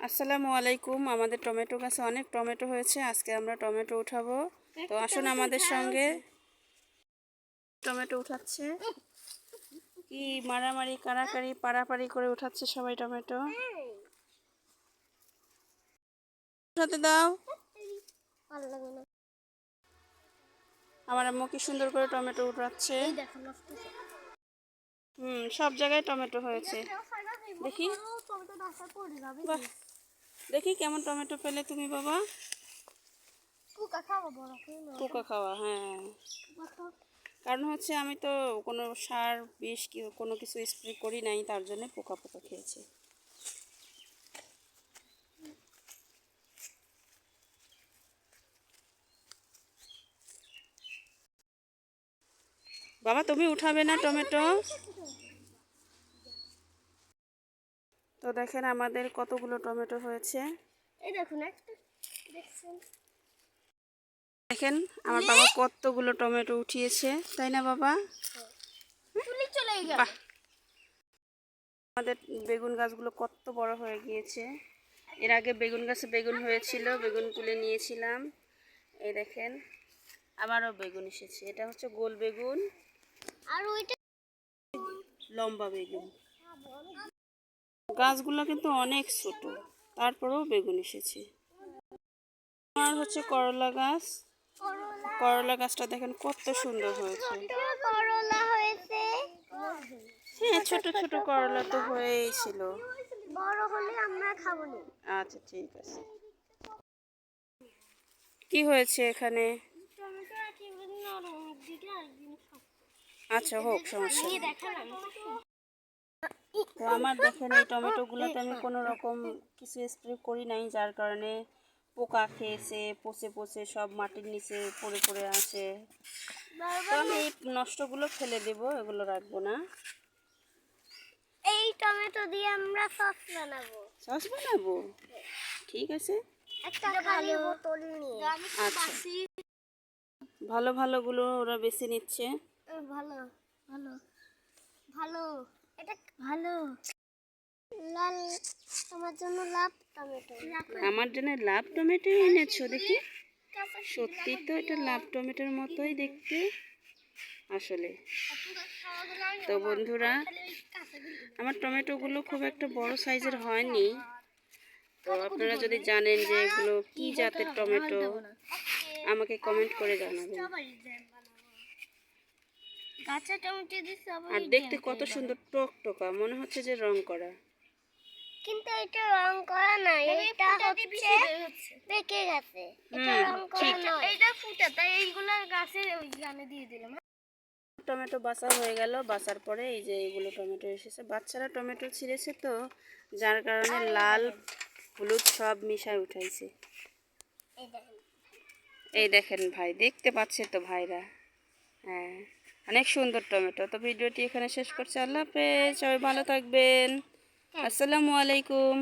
আসসালামু আলাইকুম। আমাদের টমেটো গাছে অনেক টমেটো হয়েছে আজকে আমরা টমেটো উঠাবো। তো আসুন আমাদের সঙ্গে। টমেটো উঠাচ্ছে। কি মারামারি কাড়াকাড়ি পাড়াপাড়ি করে উঠাচ্ছে সবাই টমেটো? উঠাতে দাও। আমার আম্মু কি সুন্দর করে টমেটো উঠাচ্ছে এই দেখো নষ্ট হুম সব জায়গায় টমেটো হয়েছে। দেখি। বাহ। দেখি কেমন টমেটো পেলে তুমি বাবা। করে না পোকা খাওয়া হ্যাঁ। কারণ হচ্ছে আমি তো কোনো সার বিষ কি কোনো কিছু স্প্রে করি নাই তার জন্য পোকা পোকা খেয়েছে। বাবা তুমি উঠাবে না টমেটো? তো দেখেন আমাদের কতগুলো টমেটো হয়েছে। এই দেখুন একটা দেখছেন? দেখেন আমার বাবা কতগুলো টমেটো উঠিয়েছে তাই না বাবা? আমাদের বেগুন গাছগুলো কত বড় হয়ে গিয়েছে। এর আগে বেগুন গাছে বেগুন হয়েছিল বেগুন তুলে নিয়েছিলাম। এই দেখেন আবারও বেগুন এসেছে। এটা হচ্ছে গোল বেগুন। আর ওইটা লম্বা বেগুন। গাছগুলো কিন্তু অনেক ছোট। তারপরেও বেগুন এসেছে। আমার হচ্ছে করলা গাছ। করলা গাছটা দেখেন কত সুন্দর হয়েছে। হ্যাঁ ছোট ছোট করলা তো হয়েই ছিল বড় হলে আমরা খাব না। আচ্ছা ঠিক আছে। কি হয়েছে এখানে? আচ্ছা হোক সমস্যা তো আমার দেখেন এই টমেটোগুলোতে আমি কোনো রকম কিছু স্প্রে করি নাই যার কারণে পোকা খেয়েছে পচে পচে সব মাটির নিচে পড়ে পড়ে আসে তো আমি এই নষ্টগুলো ফেলে দেব এগুলো রাখব না। এই টমেটো দিয়ে আমরা সস বানাবো। সস বানাবো? ঠিক আছে। একটা খালি বোতল নিয়ে। আচ্ছা। ভালো ভালোগুলো ওরা বেছে নিচ্ছে। ভালো ভালো ভালো। এটা ভালো। লাল তোমার জন্য লাভ টমেটো। আমার জন্য লাভ টমেটো এনেছো দেখি। সত্যি তো এটা লাভ টমেটোর মতোই দেখতে আসলে। তো বন্ধুরা আমার টমেটোগুলো খুব একটা বড় সাইজের হয়নি। তো আপনারা যদি জানেন যে এগুলো কি জাতের টমেটো আমাকে কমেন্ট করে জানাবেন। কাঁচা টমেটো দিয়ে সবাই আর দেখতে কত সুন্দর টক টোকা মনে হচ্ছে যে রং করা। কিন্তু এটা রং করা না এটা হচ্ছে পেকে গেছে। এটা রং করা নয়। এটা ফুটে তাই এইগুলো গাছে ওই গানে দিয়ে দিলাম। টমেটো বাসা হয়ে গেল বাসার পরে এই যে এইগুলো টমেটো এসেছে। বাচ্চারা টমেটো ছিঁড়েছে তো যার কারণে লাল হলুদ সব মিশায় উঠাইছে। এই দেখেন ভাই দেখতে পাচ্ছে তো ভাইরা। হ্যাঁ। অনেক সুন্দর টমেটো। তো ভিডিওটি এখানে শেষ করছি। আল্লাহ হাফেজ। সবাই ভালো থাকবেন। আসসালামু আলাইকুম।